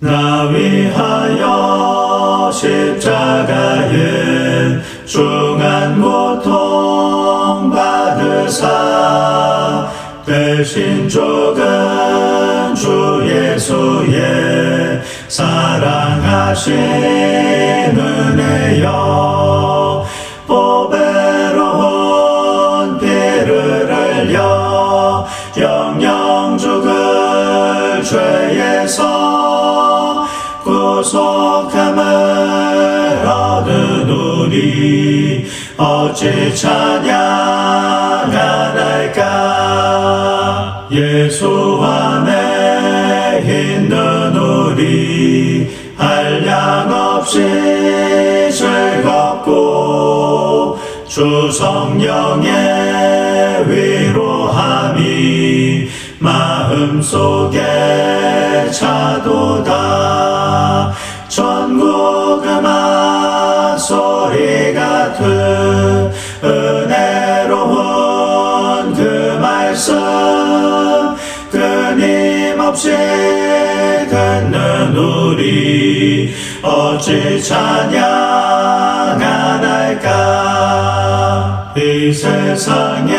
나 위하여 십자가에 중한 고통 받으사 대신 죽은 주 예수의 사랑하신 구속함을 얻은 우리 어찌 찬양하날까? 예수 안에 있는 우리 한량 없이 즐겁고 주 성령의 위로함이 마음속에 차도 없이 듣는 우리 어찌 찬양하날까? 이 세상의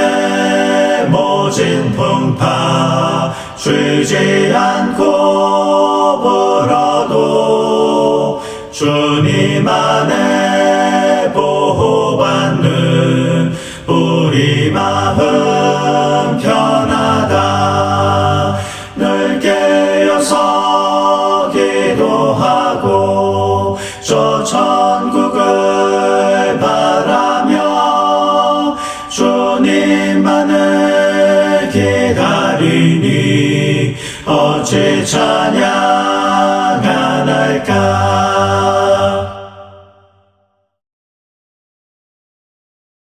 모진 풍파 쉬지 않고 불어도 주님 안에 보호받는 우리 마음 편하다. 늘 깨어서 기도하고 저 천국을 바라며 주님만을 기다리니 어찌 찬양